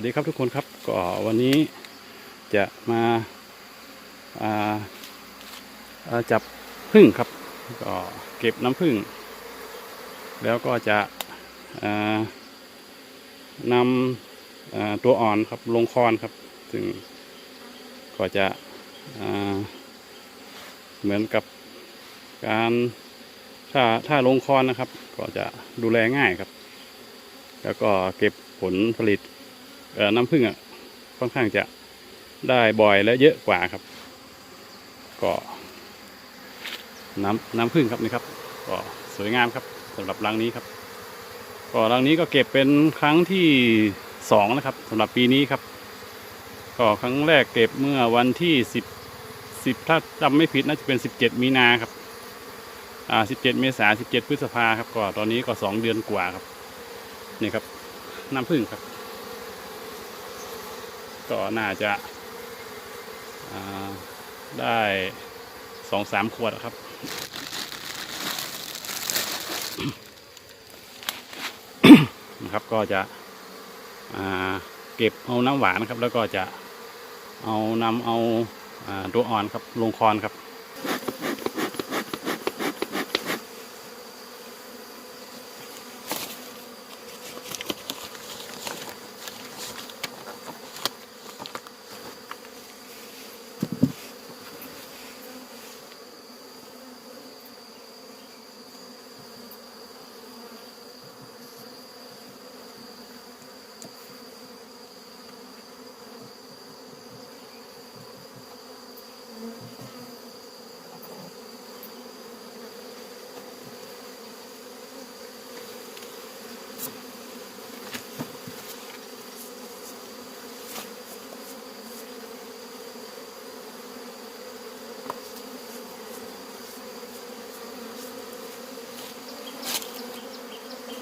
วัสดีครับทุกคนครับก็วันนี้จะมาาาจับพึ่งครับก็เก็บน้ำพึ่ง แล้วก็จะนำตัวอ่อนครับลงคอนครับ ซึ่งก็จะเหมือนกับการถ้าถ้าลงคอนนะครับ ก็จะดูแลง่ายครับ แล้วก็เก็บผลผลิต น้ำผึ้งอะค่อนข้างจะได้บ่อยและเยอะกว่าครับ ก็น้ำน้ำผึ้งครับนี่ครับ ก็สวยงามครับสำหรับรังนี้ครับ ก็รังนี้ก็เก็บเป็นครั้งที่สองนะครับสำหรับปีนี้ครับก็ครั้งแรกเก็บเมื่อวันที่สิบสิบถ้าจำไม่ผิดน่าจะเป็นสิบเจ็ดมีนาครับอ่าสิบเจ็ดเมษาสิบเจ็ดพฤษภาครับก็ตอนนี้ก็สองเดือนกว่าครับนี่ครับน้ำผึ้งครับ ก็น่าจะาได้สองสามขวดอะครับ นะครับก็จะเก็บเอาน้ำหวานนะครับ แล้วก็จะเอานำเอาตัวอ่อนครับลงคอนครับ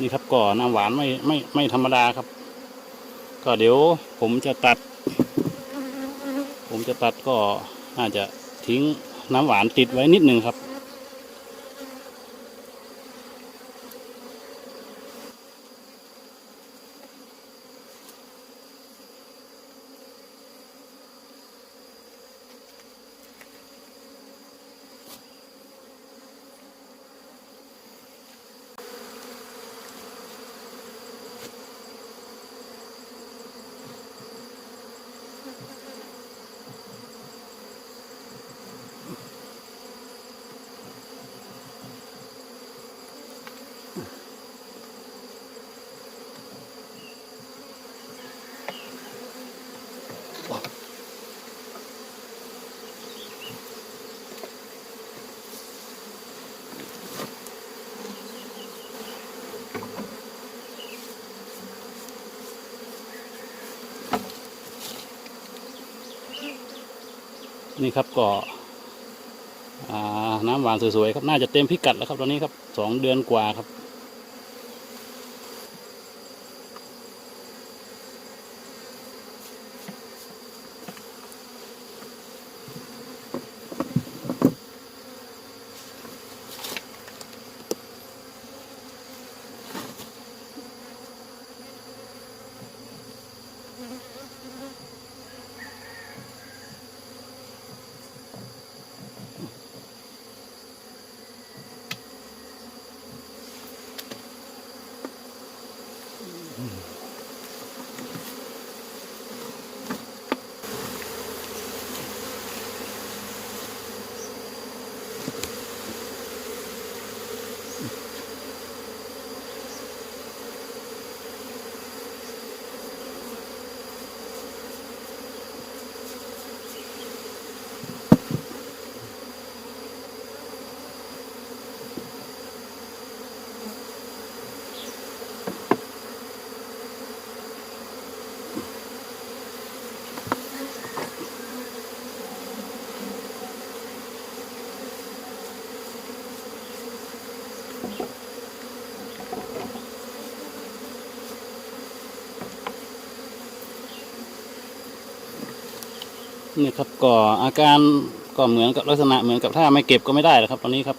นี่ครับก่อน้ำหวานไม่ไม่ไม่ธรรมดาครับ ก็เดี๋ยวผมจะตัด ผมจะตัดก็อาจจะทิ้งน้ำหวานติดไว้นิดหนึ่งครับ นี่ครับก็น้ำหวานสวยๆครับน่าจะเต็มพิกัดแล้วครับตอนนี้ครับสองเดือนกว่าครับ นี่ครับก็อาการก็เหมือนกับลักษณะเหมือนกับถ้าไม่เก็บก็ไม่ได้แล้วครับ ตอนนี้ครับ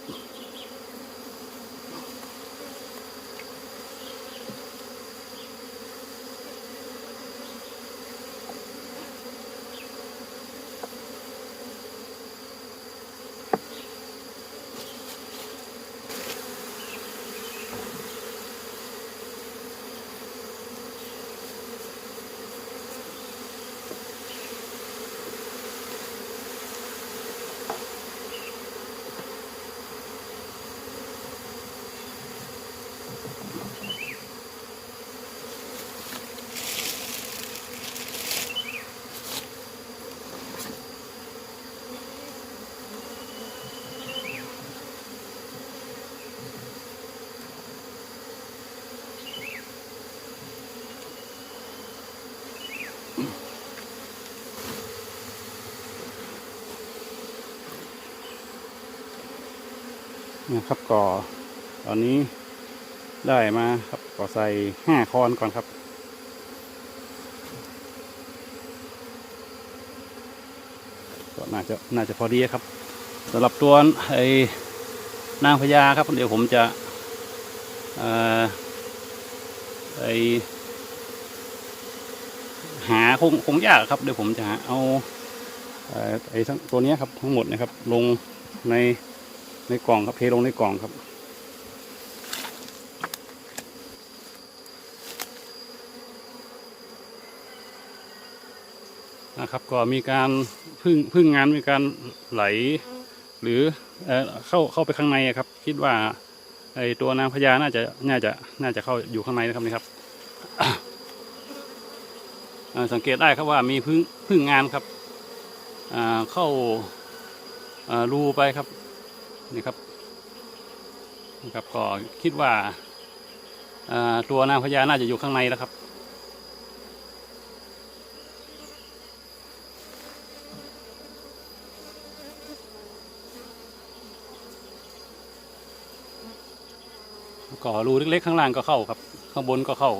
นะครับก่อ ตอนนี้ได้มาครับก่อใส่ห้าคอนก่อนครับ ก็น่าจะน่าจะพอดีครับสำหรับตัวไอ้นางพญาครับเดี๋ยวผมจะเออไอหาคงคงยากครับเดี๋ยวผมจะหาเอาไอ้ทั้งตัวเนี้ยครับทั้งหมดนะครับลงใน ในกล่องครับเทลงในกล่องครับ นะครับก็มีการพึ่งพึ่งงานมีการไหล หรือเออเข้าเข้าไปข้างในครับ คิดว่าไอตัวนางพญาน่าจะน่าจะน่าจะเข้าอยู่ข้างในนะครับนี่ครับสังเกตได้ครับว่ามีพึ่งพึ่งงานครับเข้ารูไปครับ นี่ครับนะครับก็คิดว่าอ่าตัวนางพญาน่าจะอยู่ข้างในแล้วครับก็รูเล็กๆข้างล่างก็เข้าครับ ข้างบนก็เข้า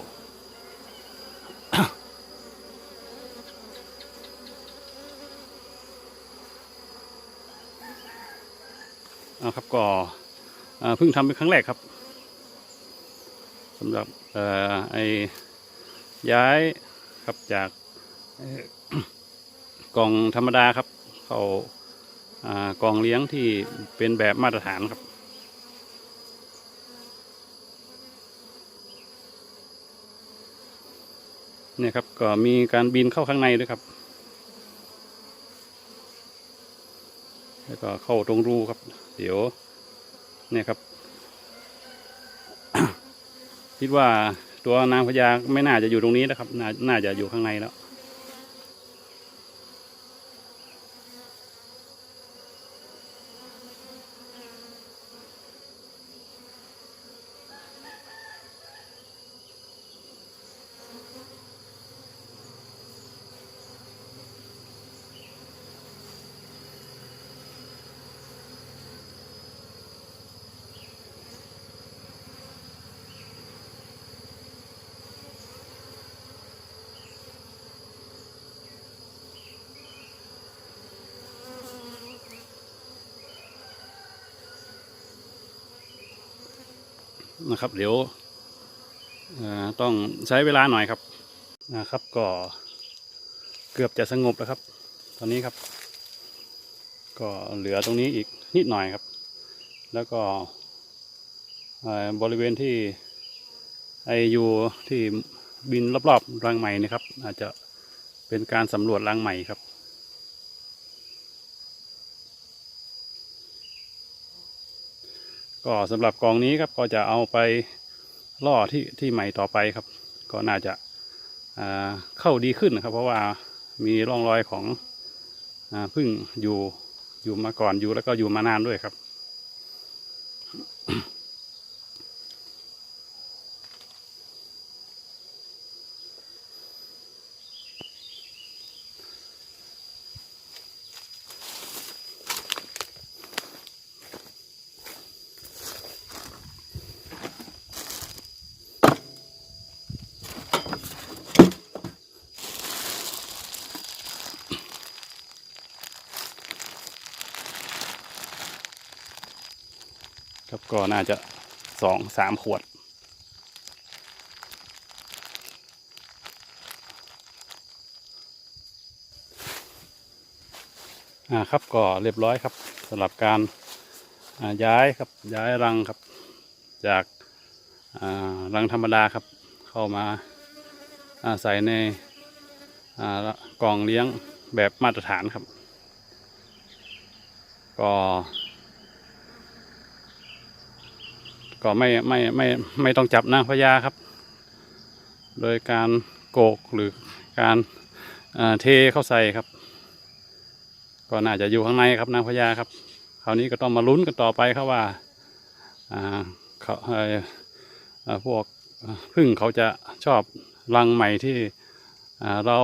เอาครับก็เพิ่งทำเป็นครั้งแรกครับสำหรับออไอ้ย้ายครับจากกล่องธรรมดาครับ เข้ากล่องเลี้ยงที่เป็นแบบมาตรฐานครับเนี่ยครับก็มีการบินเข้าข้างในด้วยครับ แล้วก็เข้าตรงรูครับ เดี๋ยวเนี่ยครับ คิดว่าตัวนางพญาไม่น่าจะอยู่ตรงนี้นะครับ น่าน่าจะอยู่ข้างในแล้ว นะครับ เดี๋ยวต้องใช้เวลาหน่อยครับนะครับ ก็เกือบจะสงบแล้วครับ ตอนนี้ครับ ก็เหลือตรงนี้อีกนิดหน่อยครับ แล้วก็บริเวณที่ไออยู่ที่บินรอบๆรังใหม่นะครับ อาจจะเป็นการสำรวจรังใหม่ครับ ก็สำหรับกองนี้ครับก็จะเอาไปล่อที่ที่ใหม่ต่อไปครับ ก็น่าจะอ่าเข้าดีขึ้นนะครับ เพราะว่ามีร่องรอยของอพึ่งอยู่อยู่มาก่อนอยู่แล้วก็อยู่มานานด้วยครับ ก็น่าจะสองสามขวด อ่าครับก็เรียบร้อยครับสำหรับการาย้ายครับย้ายรังครับ จาการังธรรมดาครับ เข้ามาอาใส่ในกล่องเลี้ยงแบบมาตรฐานครับ ก็ ก็ไม่ไม่ไม่ไม่ต้องจับนางพญาครับ โดยการโกกหรือการเเทเข้าใส่ครับ ก็น่าจะอยู่ข้างในครับนางพญาครับคราวนี้ก็ต้องมาลุ้นกันต่อไปครับว่าเขาพวกพึ่งเขาจะชอบรังใหม่ที่เรา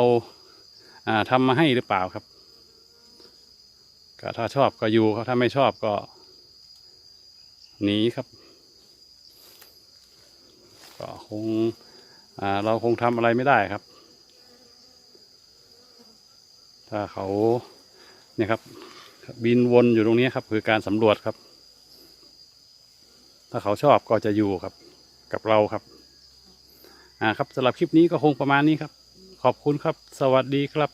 ทำมาให้หรือเปล่าครับก็ถ้าชอบก็อยู่ครับถ้าไม่ชอบก็หนีครับ คงเราคงทำอะไรไม่ได้ครับ ถ้าเขาเนี่ยครับ บินวนอยู่ตรงนี้ครับ คือการสำรวจครับ ถ้าเขาชอบก็จะอยู่ครับ กับเราครับ อ่าครับสำหรับคลิปนี้ก็คงประมาณนี้ครับ ขอบคุณครับ สวัสดีครับ